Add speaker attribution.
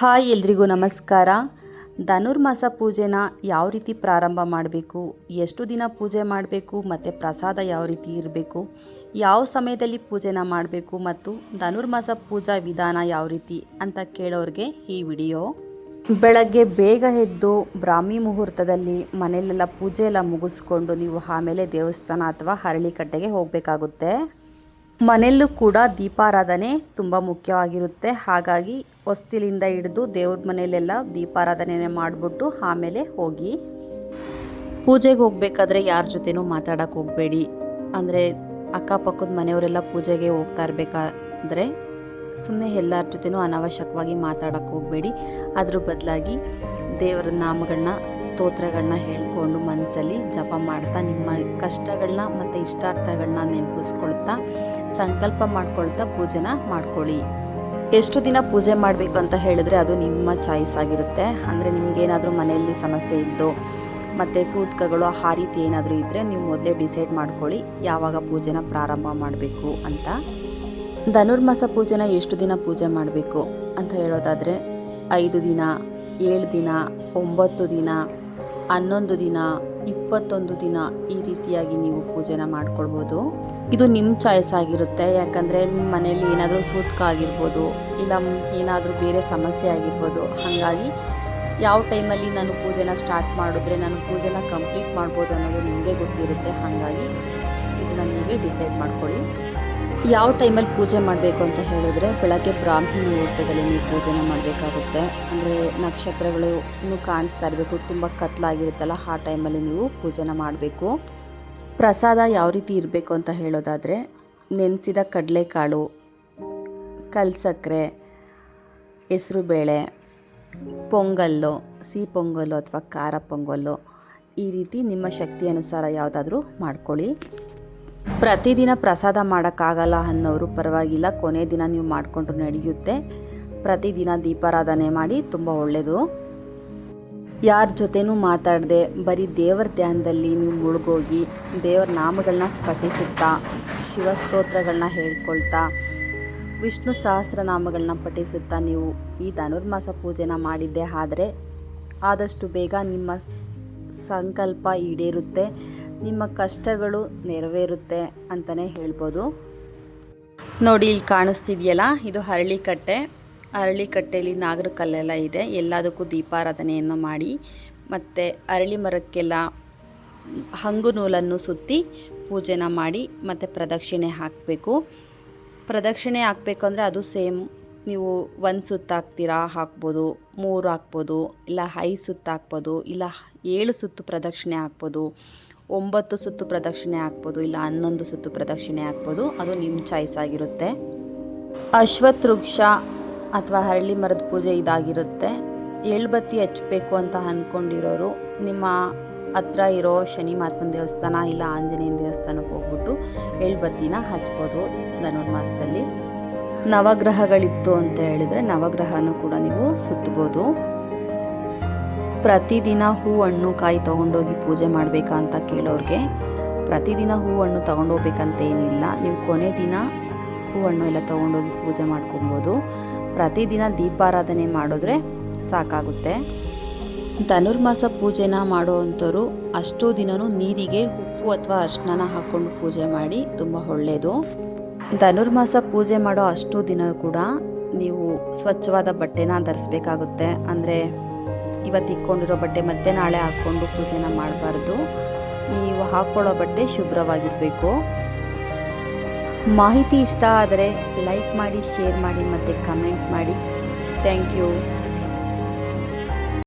Speaker 1: Hi ಎಲ್ರಿಗೂ ನಮಸ್ಕಾರ. ಧನುರ್ಮಾಸ ಪೂಜೆನ ಯಾವ ರೀತಿ ಪ್ರಾರಂಭ ಮಾಡಬೇಕು, ಎಷ್ಟು ದಿನ ಪೂಜೆ ಮಾಡಬೇಕು, ಮತ್ತು ಪ್ರಸಾದ ಯಾವ ರೀತಿ ಇರಬೇಕು, ಯಾವ ಸಮಯದಲ್ಲಿ ಪೂಜೆನ ಮಾಡಬೇಕು ಮತ್ತು ಧನುರ್ಮಾಸ ಪೂಜಾ ವಿಧಾನ ಯಾವ ರೀತಿ ಅಂತ ಕೇಳೋರಿಗೆ ಈ ವಿಡಿಯೋ. ಬೆಳಗ್ಗೆ ಬೇಗ ಎದ್ದು ಬ್ರಾಹ್ಮಿ ಮುಹೂರ್ತದಲ್ಲಿ ಮನೆಯಲ್ಲೆಲ್ಲ ಪೂಜೆ ಎಲ್ಲ ಮುಗಿಸ್ಕೊಂಡು ನೀವು ಆಮೇಲೆ ದೇವಸ್ಥಾನ ಅಥವಾ ಹರಳಿಕಟ್ಟೆಗೆ ಹೋಗಬೇಕಾಗುತ್ತೆ. ಮನೆಯಲ್ಲೂ ಕೂಡ ದೀಪಾರಾಧನೆ ತುಂಬ ಮುಖ್ಯವಾಗಿರುತ್ತೆ. ಹಾಗಾಗಿ ಹೊಸ್ತಿಲಿಂದ ಹಿಡಿದು ದೇವ್ರ ಮನೆಯಲ್ಲೆಲ್ಲ ದೀಪಾರಾಧನೆ ಮಾಡಿಬಿಟ್ಟು ಆಮೇಲೆ ಹೋಗಿ. ಪೂಜೆಗೆ ಹೋಗ್ಬೇಕಾದ್ರೆ ಯಾರ ಜೊತೆನೂ ಮಾತಾಡೋಕೆ ಹೋಗಬೇಡಿ. ಅಂದರೆ ಅಕ್ಕಪಕ್ಕದ ಮನೆಯವರೆಲ್ಲ ಪೂಜೆಗೆ ಹೋಗ್ತಾ ಇರಬೇಕಾದ್ರೆ ಸುಮ್ಮನೆ ಎಲ್ಲರ ಜೊತೆನೂ ಅನಾವಶ್ಯಕವಾಗಿ ಮಾತಾಡೋಕ್ಕೆ ಹೋಗಬೇಡಿ. ಅದ್ರ ಬದಲಾಗಿ ದೇವರ ನಾಮಗಳನ್ನ ಸ್ತೋತ್ರಗಳನ್ನ ಹೇಳ್ಕೊಂಡು ಮನಸ್ಸಲ್ಲಿ ಜಪ ಮಾಡ್ತಾ, ನಿಮ್ಮ ಕಷ್ಟಗಳನ್ನ ಮತ್ತು ಇಷ್ಟಾರ್ಥಗಳನ್ನ ನೆನಪಿಸ್ಕೊಳ್ತಾ, ಸಂಕಲ್ಪ ಮಾಡ್ಕೊಳ್ತಾ ಪೂಜೆನ ಮಾಡ್ಕೊಳ್ಳಿ. ಎಷ್ಟು ದಿನ ಪೂಜೆ ಮಾಡಬೇಕು ಅಂತ ಹೇಳಿದ್ರೆ ಅದು ನಿಮ್ಮ ಚಾಯ್ಸ್ ಆಗಿರುತ್ತೆ. ಅಂದರೆ ನಿಮಗೇನಾದರೂ ಮನೆಯಲ್ಲಿ ಸಮಸ್ಯೆ ಇದ್ದು, ಮತ್ತು ಸೂತ್ಕಗಳು ಆ ರೀತಿ ಏನಾದರೂ ಇದ್ದರೆ ನೀವು ಮೊದಲೇ ಡಿಸೈಡ್ ಮಾಡ್ಕೊಳ್ಳಿ ಯಾವಾಗ ಪೂಜೆನ ಪ್ರಾರಂಭ ಮಾಡಬೇಕು ಅಂತ. ಧನುರ್ಮಾಸ ಪೂಜೆನ ಎಷ್ಟು ದಿನ ಪೂಜೆ ಮಾಡಬೇಕು ಅಂತ ಹೇಳೋದಾದರೆ ಐದು ದಿನ, ಏಳು ದಿನ, ಒಂಬತ್ತು ದಿನ, ಹನ್ನೊಂದು ದಿನ, ಇಪ್ಪತ್ತೊಂದು ದಿನ ಈ ರೀತಿಯಾಗಿ ನೀವು ಪೂಜೆನ ಮಾಡ್ಕೊಳ್ಬೋದು. ಇದು ನಿಮ್ಮ ಚಾಯ್ಸ್ ಆಗಿರುತ್ತೆ. ಯಾಕಂದರೆ ನಿಮ್ಮ ಮನೆಯಲ್ಲಿ ಏನಾದರೂ ಸೂತ್ಕ ಆಗಿರ್ಬೋದು, ಇಲ್ಲ ಏನಾದರೂ ಬೇರೆ ಸಮಸ್ಯೆ ಆಗಿರ್ಬೋದು, ಹಾಗಾಗಿ ಯಾವ ಟೈಮಲ್ಲಿ ನಾನು ಪೂಜೆನ ಸ್ಟಾರ್ಟ್ ಮಾಡಿದ್ರೆ ನಾನು ಪೂಜೆನ ಕಂಪ್ಲೀಟ್ ಮಾಡ್ಬೋದು ಅನ್ನೋದು ನಿಮಗೆ ಗೊತ್ತಿರುತ್ತೆ. ಹಾಗಾಗಿ ಇದನ್ನು ನೀವೇ ಡಿಸೈಡ್ ಮಾಡ್ಕೊಳ್ಳಿ. ಯಾವ ಟೈಮಲ್ಲಿ ಪೂಜೆ ಮಾಡಬೇಕು ಅಂತ ಹೇಳಿದ್ರೆ ಬೆಳಗ್ಗೆ ಬ್ರಾಹ್ಮಿ ಮುಹೂರ್ತದಲ್ಲಿ ನೀವು ಪೂಜೆನ ಮಾಡಬೇಕಾಗುತ್ತೆ. ಅಂದರೆ ನಕ್ಷತ್ರಗಳು ಕಾಣಿಸ್ತಾ ಇರಬೇಕು, ತುಂಬ ಕತ್ಲಾಗಿರುತ್ತಲ್ಲ, ಆ ಟೈಮಲ್ಲಿ ನೀವು ಪೂಜೆನ ಮಾಡಬೇಕು. ಪ್ರಸಾದ ಯಾವ ರೀತಿ ಇರಬೇಕು ಅಂತ ಹೇಳೋದಾದರೆ, ನೆನೆಸಿದ ಕಡಲೆಕಾಳು ಕಲ್ಸಕ್ಕರೆ ಹೆಸರುಬೇಳೆ ಪೊಂಗಲ್ಲು, ಸಿಹಿ ಪೊಂಗಲ್ಲು ಅಥವಾ ಖಾರ ಪೊಂಗಲ್ಲು, ಈ ರೀತಿ ನಿಮ್ಮ ಶಕ್ತಿ ಅನುಸಾರ ಯಾವುದಾದ್ರೂ ಮಾಡ್ಕೊಳ್ಳಿ. ಪ್ರತಿದಿನ ಪ್ರಸಾದ ಮಾಡೋಕ್ಕಾಗಲ್ಲ ಅನ್ನೋರು ಪರವಾಗಿಲ್ಲ. ಕೊನೆ ದಿನ ನೀವು ಮಾಡಿಕೊಂಡು ನಡೆಯುತ್ತೆ. ಪ್ರತಿದಿನ ದೀಪಾರಾಧನೆ ಮಾಡಿ ತುಂಬ ಒಳ್ಳೆಯದು ಯಾರ ಜೊತೆನೂ ಮಾತಾಡದೆ ಬರೀ ದೇವರ ಧ್ಯಾನದಲ್ಲಿ ನೀವು ಮುಳುಗೋಗಿ ದೇವರ ನಾಮಗಳನ್ನ ಸ್ಫಟಿಸುತ್ತಾ ಶಿವಸ್ತೋತ್ರಗಳನ್ನ ಹೇಳ್ಕೊಳ್ತಾ, ವಿಷ್ಣು ಸಹಸ್ರನಾಮಗಳನ್ನ ಪಠಿಸುತ್ತಾ ನೀವು ಈ ಧನುರ್ಮಾಸ ಪೂಜೆನ ಮಾಡಿದ್ದೆ ಆದರೆ ಆದಷ್ಟು ಬೇಗ ನಿಮ್ಮ ಸಂಕಲ್ಪ ಈಡೇರುತ್ತೆ. ನಿಮ್ಮ ಕಷ್ಟಗಳು ನೆರವೇರುತ್ತೆ ಅಂತಲೇ ಹೇಳ್ಬೋದು. ನೋಡಿ, ಇಲ್ಲಿ ಕಾಣಿಸ್ತಿದೆಯಲ್ಲ, ಇದು ಹರಳಿಕಟ್ಟೆ. ಅರಳಿಕಟ್ಟೆಯಲ್ಲಿ ನಾಗರ ಕಲ್ಲೆಲ್ಲ ಇದೆ. ಎಲ್ಲದಕ್ಕೂ ದೀಪಾರಾಧನೆಯನ್ನು ಮಾಡಿ, ಮತ್ತು ಅರಳಿ ಮರಕ್ಕೆಲ್ಲ ಹಂಗು ನೂಲನ್ನು ಸುತ್ತಿ ಪೂಜೆನ ಮಾಡಿ, ಮತ್ತು ಪ್ರದಕ್ಷಿಣೆ ಹಾಕಬೇಕು. ಪ್ರದಕ್ಷಿಣೆ ಹಾಕಬೇಕು ಅಂದರೆ ಅದು ಸೇಮ್, ನೀವು ಒಂದು ಸುತ್ತು ಹಾಕ್ತೀರಾ, ಹಾಕ್ಬೋದು, ಮೂರು ಹಾಕ್ಬೋದು, ಇಲ್ಲ ಐದು ಸುತ್ತು ಹಾಕ್ಬೋದು, ಇಲ್ಲ ಏಳು ಸುತ್ತು ಪ್ರದಕ್ಷಿಣೆ ಹಾಕ್ಬೋದು. ಒಂಬತ್ತು ಸುತ್ತು ಪ್ರದಕ್ಷಿಣೆ ಹಾಕ್ಬೋದು, ಇಲ್ಲ ಹನ್ನೊಂದು ಸುತ್ತು ಪ್ರದಕ್ಷಿಣೆ ಹಾಕ್ಬೋದು, ಅದು ನಿಮ್ಮ ಚಾಯ್ಸ್ ಆಗಿರುತ್ತೆ. ಅಶ್ವತ್ಥ ವೃಕ್ಷ ಅಥವಾ ಹರಳಿ ಮರದ ಪೂಜೆ ಇದಾಗಿರುತ್ತೆ. ಎಳ್ಬತ್ತಿ ಹಚ್ಚಬೇಕು ಅಂತ ಅಂದ್ಕೊಂಡಿರೋರು ನಿಮ್ಮ ಹತ್ರ ಇರೋ ಶನಿ ಮಹಾತ್ಮನ ದೇವಸ್ಥಾನ ಇಲ್ಲ ಆಂಜನೇಯನ ದೇವಸ್ಥಾನಕ್ಕೆ ಹೋಗ್ಬಿಟ್ಟು ಎಳ್ಬತ್ತಿನ ಹಚ್ಬೋದು ಧನುರ್ಮಾಸದಲ್ಲಿ ನವಗ್ರಹಗಳಿತ್ತು ಅಂತ ಹೇಳಿದರೆ ನವಗ್ರಹನೂ ಕೂಡ ನೀವು ಸುತ್ತಬೋದು ಪ್ರತಿದಿನ ಹೂ ಹಣ್ಣು ಕಾಯಿ ತೊಗೊಂಡೋಗಿ ಪೂಜೆ ಮಾಡಬೇಕಾ ಅಂತ ಕೇಳೋರಿಗೆ, ಪ್ರತಿದಿನ ಹೂ ಹಣ್ಣು ತೊಗೊಂಡೋಗ್ಬೇಕಂತೇನಿಲ್ಲ ನೀವು ಕೊನೆ ದಿನ ಹೂ ಹಣ್ಣು ಎಲ್ಲ ತೊಗೊಂಡೋಗಿ ಪೂಜೆ ಮಾಡ್ಕೊಬೋದು. ಪ್ರತಿದಿನ ದೀಪಾರಾಧನೆ ಮಾಡಿದ್ರೆ ಸಾಕಾಗುತ್ತೆ. ಧನುರ್ಮಾಸ ಪೂಜೆನ ಮಾಡುವಂಥವ್ರು ಅಷ್ಟೋ ದಿನವೂ ನೀರಿಗೆ ಉಪ್ಪು ಅಥವಾ ಅರ್ಶನ ಹಾಕ್ಕೊಂಡು ಪೂಜೆ ಮಾಡಿ ತುಂಬ ಒಳ್ಳೆಯದು ಧನುರ್ಮಾಸ ಪೂಜೆ ಮಾಡೋ ಅಷ್ಟು ದಿನ ಕೂಡ ನೀವು ಸ್ವಚ್ಛವಾದ ಬಟ್ಟೆನ ಧರಿಸ್ಬೇಕಾಗುತ್ತೆ. ಅಂದರೆ ಇವತ್ತು ಇಕ್ಕೊಂಡಿರೋ ಬಟ್ಟೆ ಮತ್ತೆ ನಾಳೆ ಹಾಕ್ಕೊಂಡು ಪೂಜೆನ ಮಾಡಬಾರ್ದು. ನೀವು ಹಾಕ್ಕೊಳ್ಳೋ ಬಟ್ಟೆ ಶುಭ್ರವಾಗಿರಬೇಕು. ಮಾಹಿತಿ ಇಷ್ಟ ಆದರೆ ಲೈಕ್ ಮಾಡಿ, ಶೇರ್ ಮಾಡಿ ಮತ್ತು ಕಮೆಂಟ್ ಮಾಡಿ. Thank you.